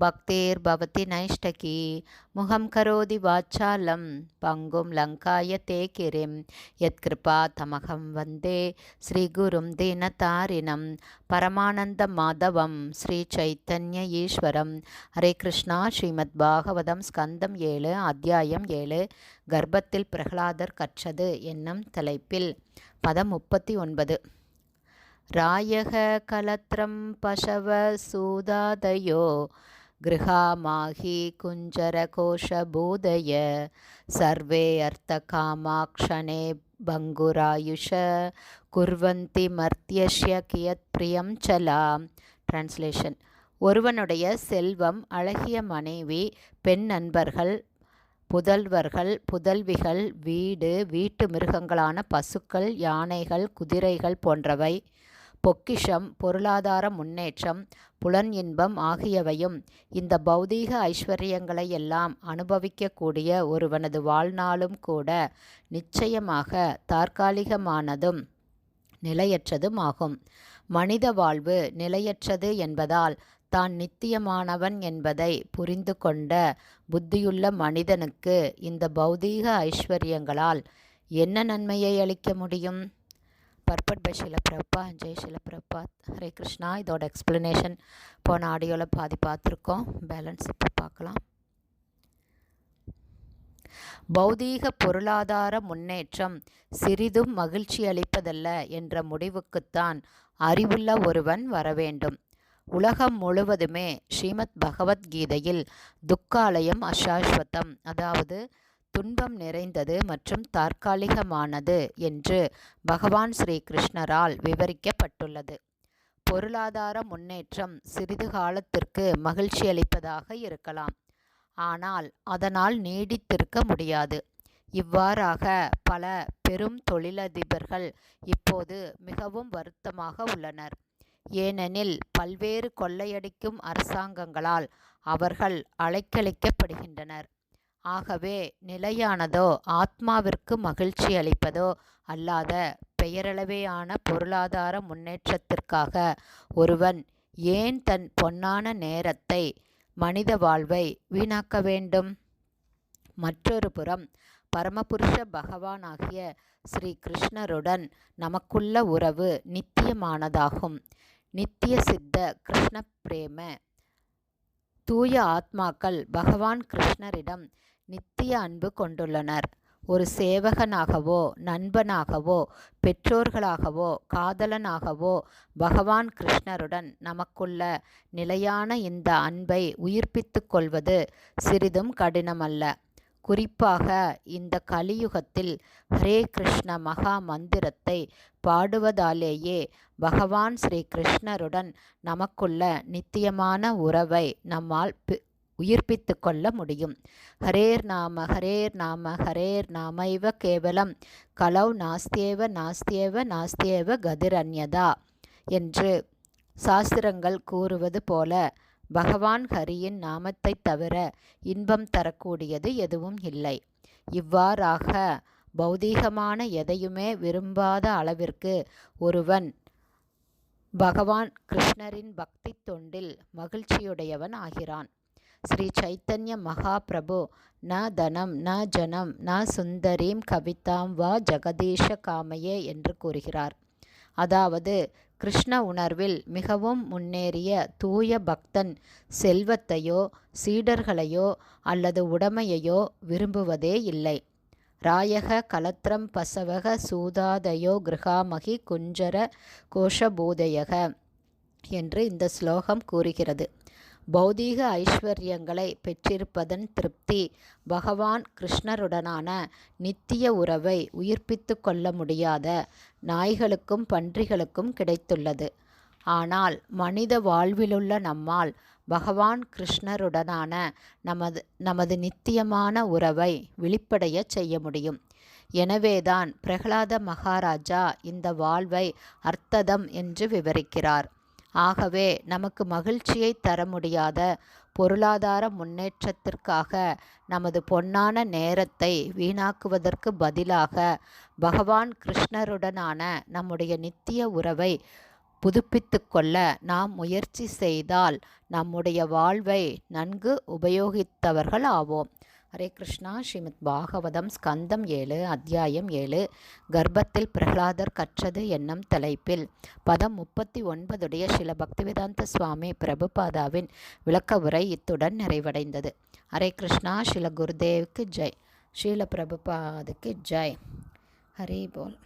பக்திர்பவதி நைஷ்டகி முகம் கரோதி வாச்சாலம் பங்கும் லங்காய தே கிரிம் யத்கிருபா தமகம் வந்தே ஸ்ரீகுரும் தீனதாரிணம் பரமானந்த மாதவம் ஸ்ரீ சைத்தன்ய ஈஸ்வரம். ஹரே கிருஷ்ணா ஸ்ரீமத் பாகவதம் ஸ்கந்தம் ஏழு அத்தியாயம் ஏழு கர்ப்பத்தில் பிரகலாதர் கற்றது என்னும் தலைப்பில் பதம் முப்பத்தி ஒன்பது. ராயக கலத்திரம் பசவ சூதாதயோ गृहामाहि कुञ्जरकोशबोधय सर्वे अर्थकामाक्षणे भङ्गुरायुष குர்வந்தி மர்த்தியஷ்ய கியத் பிரியம் சலா டிரான்ஸ்லேஷன் ஒருவனுடைய செல்வம் அழகிய மனைவி பெண் நண்பர்கள் புதல்வர்கள் புதல்விகள் வீடு வீட்டு மிருகங்களான பசுக்கள் யானைகள் குதிரைகள் போன்றவை பொக்கிஷம் பொருளாதார முன்னேற்றம் புலன் இன்பம் ஆகியவையும் இந்த பௌதீக ஐஸ்வர்யங்களை எல்லாம் அனுபவிக்கக்கூடிய ஒருவனது வாழ்நாளும் கூட நிச்சயமாக தற்காலிகமானதும் நிலையற்றதும் ஆகும் மனித வாழ்வு நிலையற்றது என்பதால் தான் நித்தியமானவன் என்பதை புரிந்து கொண்ட புத்தியுள்ள மனிதனுக்கு இந்த பௌதீக ஐஸ்வர்யங்களால் என்ன நன்மையை அளிக்க முடியும்? பர்பட் பை ஷில ஜெய் ஷில ஹரே கிருஷ்ணா. இதோட எக்ஸ்ப்ளனேஷன் போன ஆடியோவில் பாதி பார்த்துருக்கோம். பேலன்ஸ் இப்போ பார்க்கலாம். பௌதீக பொருளாதார முன்னேற்றம் சிறிதும் மகிழ்ச்சி அளிப்பதல்ல என்ற முடிவுக்குத்தான் அறிவுள்ள ஒருவன் வரவேண்டும் உலகம் முழுவதுமே ஸ்ரீமத் பகவத்கீதையில் துக்காலயம் அசாஸ்வதம் அதாவது துன்பம் நிறைந்தது மற்றும் தற்காலிகமானது என்று பகவான் ஸ்ரீ கிருஷ்ணரால் விவரிக்கப்பட்டுள்ளது. பொருளாதார முன்னேற்றம் சிறிது காலத்திற்கு மகிழ்ச்சி அளிப்பதாக இருக்கலாம். ஆனால் அதனால் நீடித்திருக்க முடியாது. இவ்வாறாக பல பெரும் தொழிலதிபர்கள் இப்போது மிகவும் வருத்தமாக உள்ளனர். ஏனெனில் பல்வேறு கொள்ளையடிக்கும் அரசாங்கங்களால் அவர்கள் அலைக்கழிக்கப்படுகின்றனர். ஆகவே நிலையானதோ ஆத்மாவிற்கு மகிழ்ச்சி அளிப்பதோ அல்லாத பெயரளவேயான பொருளாதார முன்னேற்றத்திற்காக ஒருவன் ஏன் தன் பொன்னான நேரத்தை மனித வாழ்வை வீணாக்க வேண்டும்? மற்றொரு புறம் பரமபுருஷ பகவானாகிய ஸ்ரீ கிருஷ்ணருடன் நமக்குள்ள உறவு நித்தியமானதாகும். நித்திய சித்த கிருஷ்ண பிரேம தூய ஆத்மாக்கள் பகவான் கிருஷ்ணரிடம் நித்திய அன்பு கொண்டுள்ளனர். ஒரு சேவகனாகவோ நண்பனாகவோ பெற்றோர்களாகவோ காதலனாகவோ பகவான் கிருஷ்ணருடன் நமக்குள்ள நிலையான இந்த அன்பை உயிர்ப்பித்து கொள்வது சிறிதும் கடினமல்ல. குறிப்பாக இந்த கலியுகத்தில் ஹரே கிருஷ்ண மகா மந்திரத்தை பாடுவதாலேயே பகவான் ஸ்ரீ கிருஷ்ணருடன் நமக்குள்ள நித்தியமான உறவை நம்மால் உயிர்ப்பித்து கொள்ள முடியும். ஹரேர் நாம ஹரேர் நாம ஹரேர் நாமைவ கேவலம். கலௌ நாஸ்தியேவ நாஸ்தியேவ நாஸ்தியேவ கதிரன்யதா என்று சாஸ்திரங்கள் கூறுவது போல பகவான் ஹரியின் நாமத்தை தவிர இன்பம் தரக்கூடியது எதுவும் இல்லை. இவ்வாறாக பௌதீகமான எதையுமே விரும்பாத அளவிற்கு ஒருவன் பகவான் கிருஷ்ணரின் பக்தி தொண்டில் மகிழ்ச்சியுடையவன் ஆகிறான். ஸ்ரீ சைத்தன்ய மகாபிரபு. ந தனம் ந ஜனம் ந சுந்தரீம் கவிதாம் வா ஜெகதீஷ காமையே என்று கூறுகிறார். அதாவது கிருஷ்ண உணர்வில் மிகவும் முன்னேறிய தூய பக்தன் செல்வத்தையோ சீடர்களையோ அல்லது உடமையையோ விரும்புவதே இல்லை. ராயக கலத்திரம் பசவக சூதாதயோ கிருகாமகி குஞ்சர கோஷபூதயக என்று இந்த ஸ்லோகம் கூறுகிறது. பௌதீக ஐஸ்வர்யங்களை பெற்றிருப்பதன் திருப்தி பகவான் கிருஷ்ணருடனான நித்திய உறவை உயிர்ப்பித்து கொள்ள முடியாத நாய்களுக்கும் பன்றிகளுக்கும் கிடைத்துள்ளது. ஆனால் மனித வாழ்விலுள்ள நம்மால் பகவான் கிருஷ்ணருடனான நமது நமது நித்தியமான உறவை வெளிப்படைய செய்ய முடியும். எனவேதான் பிரகலாத மகாராஜா இந்த வாழ்வை அர்த்ததம் என்று விவரிக்கிறார். ஆகவே நமக்கு மகிழ்ச்சியை தர முடியாத பொருளாதார முன்னேற்றத்திற்காக நமது பொன்னான நேரத்தை வீணாக்குவதற்கு பதிலாக பகவான் கிருஷ்ணருடனான நம்முடைய நித்திய உறவை புதுப்பித்து கொள்ள நாம் முயற்சி செய்தால் நம்முடைய வாழ்வை நன்கு உபயோகித்தவர்கள் ஆவோம். ஹரே கிருஷ்ணா. ஸ்ரீமத் பாகவதம் ஸ்கந்தம் ஏழு அத்தியாயம் ஏழு. கர்ப்பத்தில் பிரகலாதர் கற்றது என்னும் தலைப்பில். பதம் முப்பத்தி ஒன்பதுடைய சில பக்திவேதாந்த சுவாமி பிரபுபாதாவின் விளக்க உரை இத்துடன் நிறைவடைந்தது. ஹரே கிருஷ்ணா. ஸ்ரீல குருதேவுக்கு ஜெய். ஸ்ரீல பிரபுபாதுக்கு ஜெய். ஹரே போல்.